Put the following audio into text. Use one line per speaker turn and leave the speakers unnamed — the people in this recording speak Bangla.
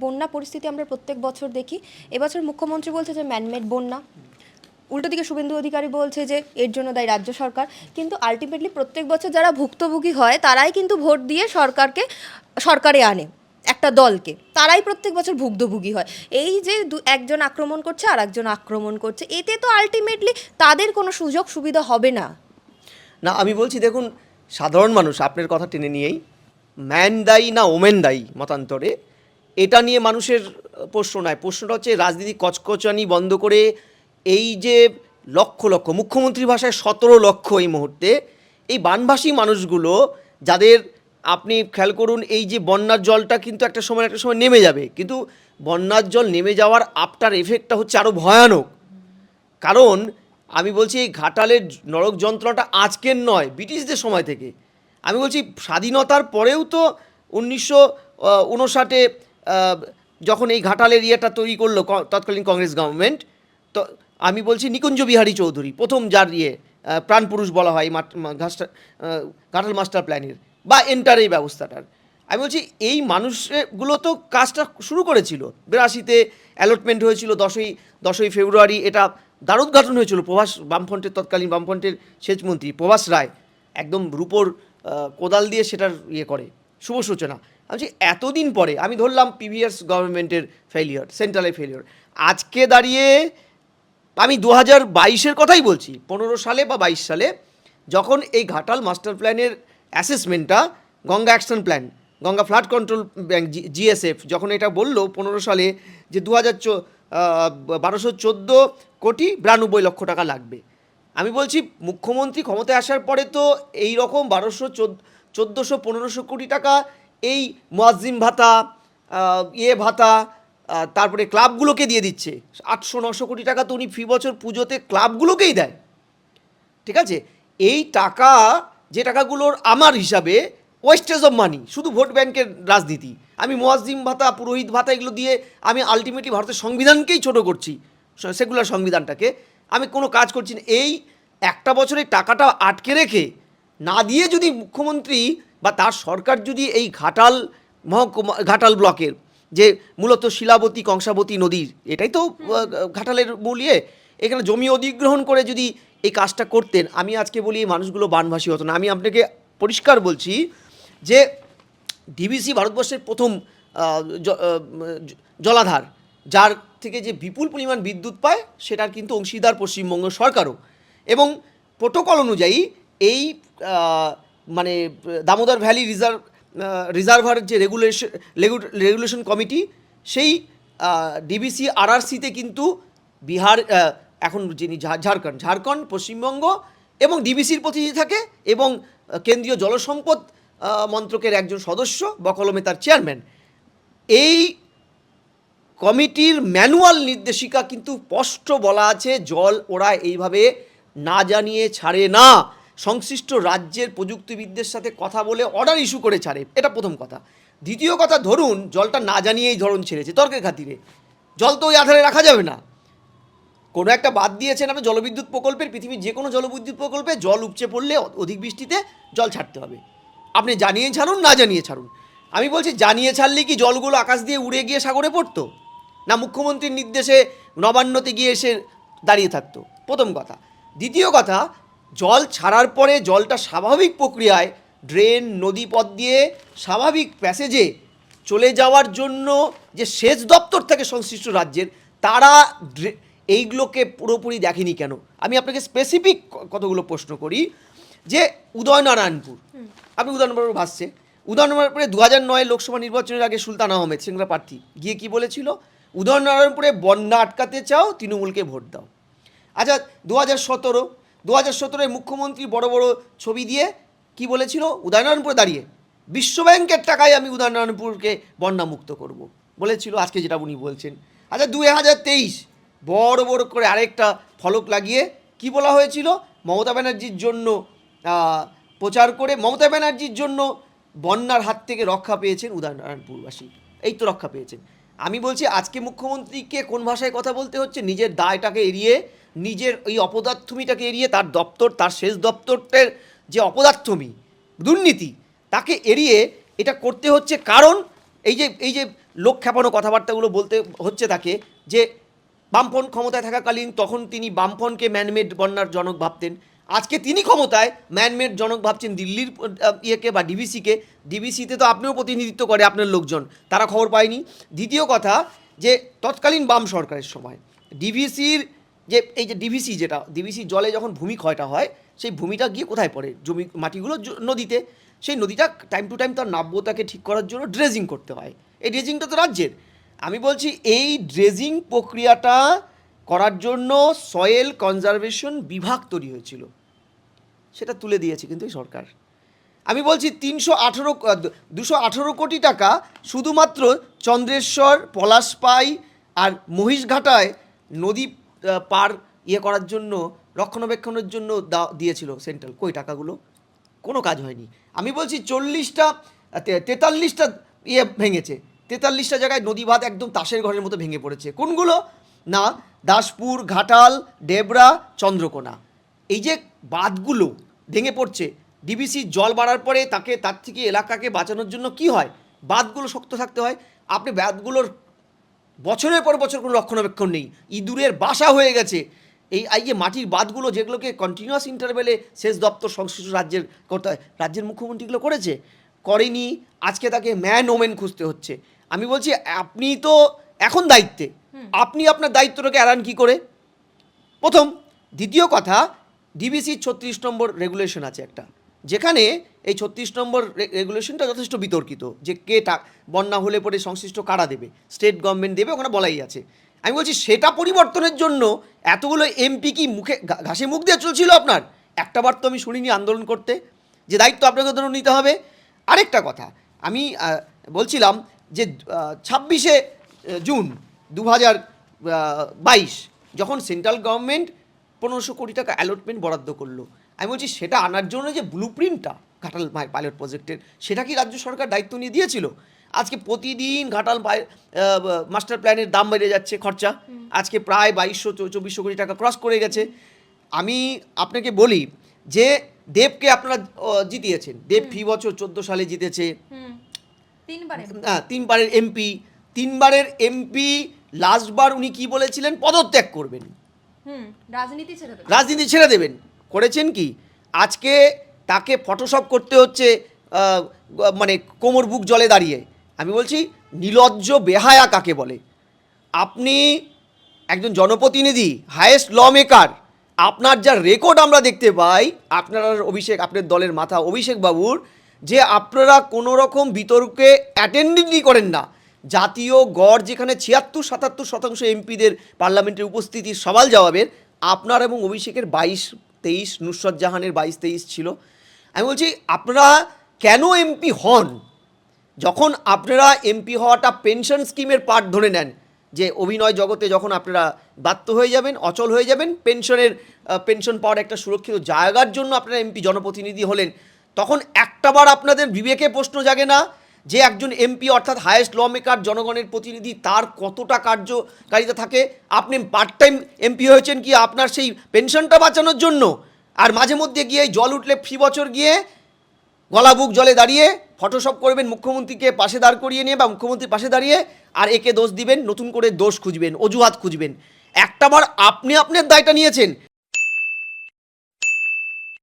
বন্যা পরিস্থিতি আমরা প্রত্যেক বছর দেখি। এবছর মুখ্যমন্ত্রী বলছে যে ম্যানমেড বন্যা। উল্টো দিকে শুভেন্দু অধিকারী বলছে যে এর জন্য দায়ী রাজ্য সরকার। কিন্তু আলটিমেটলি প্রত্যেক বছর যারা ভুক্তভোগী হয়, তারাই কিন্তু ভোট দিয়ে সরকারকে, সরকারে আনে, একটা দলকে। তারাই প্রত্যেক বছর ভুক্তভোগী হয়। এই যে দু- একজন আক্রমণ করছে আর একজন আক্রমণ করছে, এতে তো আলটিমেটলি তাদের কোনো সুযোগ সুবিধা হবে না।
না, আমি বলছি দেখুন, সাধারণ মানুষ, আপনার কথা টেনে নিয়েই ম্যান দায়ী না ওমেন দায়ী মতান্তরে এটা নিয়ে মানুষের প্রশ্ন নয়। প্রশ্নটা হচ্ছে রাজনীতি কচকচানি বন্ধ করে এই যে লক্ষ লক্ষ মুখ্যমন্ত্রী ভাষায় সতেরো লক্ষ এই মুহূর্তে, এই বানভাসী মানুষগুলো যাদের আপনি খেয়াল করুন, এই যে বন্যার জলটা কিন্তু একটা সময় একটা সময় নেমে যাবে। কিন্তু বন্যার জল নেমে যাওয়ার আফটার এফেক্টটা হচ্ছে আরও ভয়ানক। কারণ আমি বলছি এই ঘাটালের নরক যন্ত্রণাটা আজকের নয়, ব্রিটিশদের সময় থেকে। আমি বলছি স্বাধীনতার পরেও তো উনিশশো উনষাটে যখন এই ঘাটালের ইয়েটা তৈরি করল তৎকালীন কংগ্রেস গভর্নমেন্ট তো আমি বলছি নিকুঞ্জ বিহারী চৌধুরী, প্রথম যার ইয়ে প্রাণপুরুষ বলা হয় ঘাসটা ঘাটাল মাস্টার প্ল্যানের বা এন্টার এই ব্যবস্থাটার। আমি বলছি এই মানুষগুলো তো কাজটা শুরু করেছিল, বিরাশিতে অ্যালটমেন্ট হয়েছিল দশই দশই ফেব্রুয়ারি, এটা দ্বারোদ্ঘাটন হয়েছিল প্রভাস বামফ্রন্টের, তৎকালীন বামফ্রন্টের সেচমন্ত্রী প্রভাস রায়, একদম রূপোর কোদাল দিয়ে সেটার ইয়ে করে, শুভ সূচনা। আমি বলছি, এতদিন পরে, আমি ধরলাম পিভিএস গভর্নমেন্টের ফেলিওর সেন্ট্রালের ফেলিওর আজকে দাঁড়িয়ে আমি দু হাজার বাইশের কথাই বলছি, পনেরো সালে বা বাইশ সালে, যখন এই ঘাটাল মাস্টার প্ল্যানের অ্যাসেসমেন্টটা Ganga action plan Ganga flood control bank GSF যখন এটা বলল পনেরো সালে যে দু হাজার বারোশো চোদ্দ কোটি বিরানব্বই লক্ষ টাকা লাগবে। আমি বলছি, মুখ্যমন্ত্রী ক্ষমতায় আসার পরে তো এই রকম বারোশো চোদ্দোশো পনেরোশো কোটি টাকা এই মোয়াজ্জিম ভাতা ইয়ে ভাতা তারপরে ক্লাবগুলোকে দিয়ে দিচ্ছে। আটশো, নশো কোটি টাকা তো উনি ফি বছর পুজোতে ক্লাবগুলোকেই দেয়। ঠিক আছে? এই টাকা, যে টাকাগুলোর আমার হিসাবে ওয়েস্টেজ অফ মানি শুধু ভোট ব্যাংকের রাজনীতি। আমি মোয়াজ্জিম ভাতা, পুরোহিত ভাতা এগুলো দিয়ে আমি আলটিমেটলি ভারতের সংবিধানকেই ছোট করছি সেকুলার সংবিধানটাকে। আমি কোনো কাজ করছি না। এই একটা বছরের টাকাটা আটকে রেখে, না দিয়ে যদি মুখ্যমন্ত্রী বা তার সরকার যদি এই ঘাটাল মহকুমা, ঘাটাল ব্লকের যে মূলত শিলাবতী, কংসাবতী নদীর, এটাই তো ঘাটালের মূল ইয়ে এখানে জমি অধিগ্রহণ করে যদি এই কাজটা করতেন, আমি আজকে বলি এই মানুষগুলো বানভাসী হতো না। আমি আপনাকে পরিষ্কার বলছি যে ডিবিসি ভারতবর্ষের প্রথম জলাধার, যার থেকে যে বিপুল পরিমাণ বিদ্যুৎ পায়, সেটার কিন্তু অংশীদার পশ্চিমবঙ্গ সরকারও। এবং প্রোটোকল অনুযায়ী এই মানে দামোদর ভ্যালি রিজার্ভ রিজার্ভার যে রেগুলেশন রেগুলেশন কমিটি সেই ডিবিসি আরআরসিতে কিন্তু বিহার এখন যিনি ঝাড়খণ্ড ঝাড়খণ্ড, পশ্চিমবঙ্গ এবং ডিবিসির প্রতিনিধি থাকে এবং কেন্দ্রীয় জলসম্পদ মন্ত্রকের একজন সদস্য, বকলমে তার চেয়ারম্যান এই কমিটির ম্যানুয়াল নির্দেশিকা কিন্তু স্পষ্ট বলা আছে, জল ওরা এইভাবে না জানিয়ে ছাড়ে না। সংশ্লিষ্ট রাজ্যের প্রযুক্তিবিদদের সাথে কথা বলে অর্ডার ইস্যু করে ছাড়ে। এটা প্রথম কথা। দ্বিতীয় কথা, ধরুন জলটা না জানিয়েই ধরুন ছেড়েছে, তর্কের খাতিরে। জল তো ওই আধারে রাখা যাবে না। কোনো একটা বাদ দিয়েছেন আপনি জলবিদ্যুৎ প্রকল্পের, পৃথিবীর যে কোনো জলবিদ্যুৎ প্রকল্পে জল উপচে পড়লে অধিক বৃষ্টিতে জল ছাড়তে হবে। আপনি জানিয়ে ছাড়ুন, না জানিয়ে ছাড়ুন। আমি বলছি, জানিয়ে ছাড়লে কি জলগুলো আকাশ দিয়ে উড়ে গিয়ে সাগরে পড়তো? না মুখ্যমন্ত্রীর নির্দেশে নবান্নতে গিয়ে এসে দাঁড়িয়ে থাকতো? প্রথম কথা। দ্বিতীয় কথা জল ছাড়ার পরে জলটা স্বাভাবিক প্রক্রিয়ায় ড্রেন নদী পথ দিয়ে স্বাভাবিক প্যাসেজে চলে যাওয়ার জন্য যে সেচ দপ্তর থাকে সংশ্লিষ্ট রাজ্যের তারা ড্রে- এইগুলোকে পুরোপুরি দেখেনি কেন? আমি আপনাকে স্পেসিফিক কতগুলো প্রশ্ন করি। যে উদয়নারায়ণপুর আপনি উদয়নারায়ণপুর ভাসছে। উদয়নারায়ণপুরে দু হাজার নয় লোকসভা নির্বাচনের আগে সুলতান আহমেদ সিংরা প্রার্থী। গিয়ে কি বলেছিল? উদয়নারায়ণপুরে বন্যা আটকাতে চাও তৃণমূলকে ভোট দাও। আচ্ছা দু হাজার সতেরো দু হাজার সতেরোয় মুখ্যমন্ত্রী বড় বড় ছবি দিয়ে কি বলেছিল? উদয়নারায়ণপুরে দাঁড়িয়ে। বিশ্বব্যাংকের টাকায় আমি উদয়নারায়ণপুরকে বন্যামুক্ত করব। বলেছিল, আজকে যেটা উনি বলছেন। আচ্ছা দুই হাজার তেইশ, বড় বড় করে আরেকটা ফলক লাগিয়ে কি বলা হয়েছিল? মমতা ব্যানার্জির জন্য প্রচার করে মমতা ব্যানার্জির জন্য বন্যার হাত থেকে রক্ষা পেয়েছেন উদয়নারায়ণপুরবাসী। এই তো রক্ষা পেয়েছেন। আমি বলছি, আজকে মুখ্যমন্ত্রীকে কোন ভাষায় কথা বলতে হচ্ছে? নিজের দায়টাকে এড়িয়ে নিজের এই অপদার্থমিটাকে এড়িয়ে তার দপ্তর, তার শেষ দপ্তরের যে অপদার্থমি, দুর্নীতি, তাকে এড়িয়ে এটা করতে হচ্ছে কারণ এই যে এই যে লোক খেপানো কথাবার্তাগুলো বলতে হচ্ছে তাকে যে বামফ্রন্ট ক্ষমতায় থাকাকালীন তখন তিনি বামফ্রন্টকে ম্যানমেড বন্যার জনক ভাবতেন। আজকে তিনি ক্ষমতায় ম্যানমেড জনক ভাবছেন দিল্লির ইয়েকে বা ডিবিসিকে। ডিবিসিতে তো আপনিও প্রতিনিধিত্ব করে আপনার লোকজন, তারা খবর পায়নি। দ্বিতীয় কথা যে তৎকালীন বাম সরকারের সময় ডিভিসির যে এই যে ডিভিসি যেটা ডিভিসি জলে যখন ভূমি ক্ষয়টা হয়, সেই ভূমিটা গিয়ে কোথায় পড়ে? জমি, মাটিগুলো নদীতে। সেই নদীটা টাইম টু টাইম তার নাব্যতাকে ঠিক করার জন্য ড্রেজিং করতে হয়। এই ড্রেজিংটা তো রাজ্যের। আমি বলছি, এই ড্রেজিং প্রক্রিয়াটা করার জন্য সয়েল কনজারভেশন বিভাগ তৈরি হয়েছিল। সেটা তুলে দিয়েছে কিন্তু এই সরকার। আমি বলছি, তিনশো আঠেরো, দুশো আঠেরো কোটি টাকা শুধুমাত্র চন্দ্রেশ্বর, পলাশপাই আর মহিষঘাটায় নদী পার ইয়ে করার জন্য, রক্ষণাবেক্ষণের জন্য দিয়েছিল সেন্ট্রাল। কই টাকাগুলো? কোনো কাজ হয়নি। আমি বলছি চল্লিশটা তেতাল্লিশটা ইয়ে ভেঙেছে। তেতাল্লিশটা জায়গায় নদী বাঁধ একদম তাসের ঘরের মতো ভেঙে পড়েছে। কোনগুলো? না, দাসপুর, ঘাটাল, ডেবরা, চন্দ্রকোনা। এই যে বাঁধগুলো ভেঙে পড়ছে, ডিবিসি জল বাড়ার পরে তাকে, তার থেকে এলাকাকে বাঁচানোর জন্য কি হয়? বাঁধগুলো শক্ত থাকতে হয়। আপনি বাঁধগুলোর বছরের পর বছর কোনো রক্ষণাবেক্ষণ নেই। ইঁদুরের বাসা হয়ে গেছে। এই এই যে মাটির বাঁধগুলো যেগুলোকে কন্টিনিউয়াস ইন্টারভেলে শেষ দপ্তর সংশ্লিষ্ট রাজ্যের করতে রাজ্যের মুখ্যমন্ত্রীগুলো করেছে করেনি আজকে তাকে ম্যান ওমেন খুঁজতে হচ্ছে। আমি বলছি আপনি তো এখন দায়িত্বে। আপনি আপনার দায়িত্বটাকে এড়ান কী করে? প্রথম দ্বিতীয় কথা ডিবিসির ছত্রিশ নম্বর রেগুলেশন আছে একটা। যেখানে এই ছত্রিশ নম্বর রেগুলেশনটা যথেষ্ট বিতর্কিত যে কে বন্যা হলে পরে সংশ্লিষ্ট কারা দেবে? স্টেট গভর্নমেন্ট দেবে, ওখানে বলাই আছে। আমি বলছি, সেটা পরিবর্তনের জন্য এতগুলো এমপি কি মুখে ঘাসে মুখ দিয়ে চলছিল আপনার? একটাবার তো আমি শুনিনি আন্দোলন করতে। যে দায়িত্ব আপনাকে ধরুন নিতে হবে। আরেকটা কথা, আমি বলছিলাম যে ছাব্বিশে জুন দু বাইশ, যখন সেন্ট্রাল গভর্নমেন্ট পনেরোশো কোটি টাকা অ্যালটমেন্ট বরাদ্দ করল আমি বলছি সেটা আনার জন্য যে ব্লু প্রিন্টটা ঘাটাল পাইলট প্রজেক্টের সেটা কি রাজ্য সরকার দায়িত্ব নিয়ে দিয়েছিল? আজকে প্রতিদিন ঘাটাল মাস্টার প্ল্যানের দাম বেড়ে যাচ্ছে খরচা। আজকে প্রায় বাইশশো চব্বিশশো কোটি টাকা ক্রস করে গেছে। আমি আপনাকে বলি যে দেবকে আপনারা জিতিয়েছেন। দেব ফি বছর চোদ্দ সালে জিতেছে। তিনবারের এমপি তিনবারের এমপি লাস্টবার উনি কি বলেছিলেন? পদত্যাগ করবেন।
রাজনীতি ছেড়ে
দেবেন। করেছেন কি? আজকে তাকে ফটোশপ করতে হচ্ছে মানে কোমর বুক জলে দাঁড়িয়ে। আমি বলছি, নিলজ্জ বেহায়া কাকে বলে? আপনি একজন জনপ্রতিনিধি হায়েস্ট ল মেকার আপনার যা রেকর্ড আমরা দেখতে পাই, আপনার অভিষেক, আপনার দলের মাথা, অভিষেক বাবুর, যে আপনারা কোনো রকম বিতর্কে অ্যাটেন্ডেন্টই করেন না। জাতীয় গড় যেখানে ছিয়াত্তর, সাতাত্তর শতাংশ এমপিদের পার্লামেন্টের উপস্থিতির সওয়াল জবাবের আপনার এবং অভিষেকের বাইশ তেইশ, নুসরত জাহানের বাইশ, তেইশ ছিল। আমি বলছি, আপনারা কেন এমপি হন? যখন আপনারা এমপি হওয়াটা পেনশন স্কিমের পার্ট ধরে নেন, যে অভিনয় জগতে যখন আপনারা বাধ্য হয়ে যাবেন, অচল হয়ে যাবেন, পেনশনের পেনশন পাওয়ার একটা সুরক্ষিত জায়গার জন্য আপনারা এমপি জনপ্রতিনিধি হলেন, তখন একটাবার আপনাদের বিবেকে প্রশ্ন জাগে না যে একজন এমপি অর্থাৎ হায়েস্ট ল মেকার জনগণের প্রতিনিধি, তার কতটা কার্যকারিতা থাকে? আপনি পার্ট টাইম এমপি হয়েছেন কি আপনার সেই পেনশনটা বাঁচানোর জন্য? আর মাঝে মধ্যে গিয়ে জল উঠলে ফি বছর গিয়ে গলা বুক জলে দাঁড়িয়ে ফটোশপ করবেন, মুখ্যমন্ত্রীকে পাশে দাঁড় করিয়ে নিয়ে বা মুখ্যমন্ত্রীর পাশে দাঁড়িয়ে আর একে দোষ দিবেন, নতুন করে দোষ খুঁজবেন, অজুহাত খুঁজবেন। একটাবার আপনি আপনার দায়টা নিয়েছেন।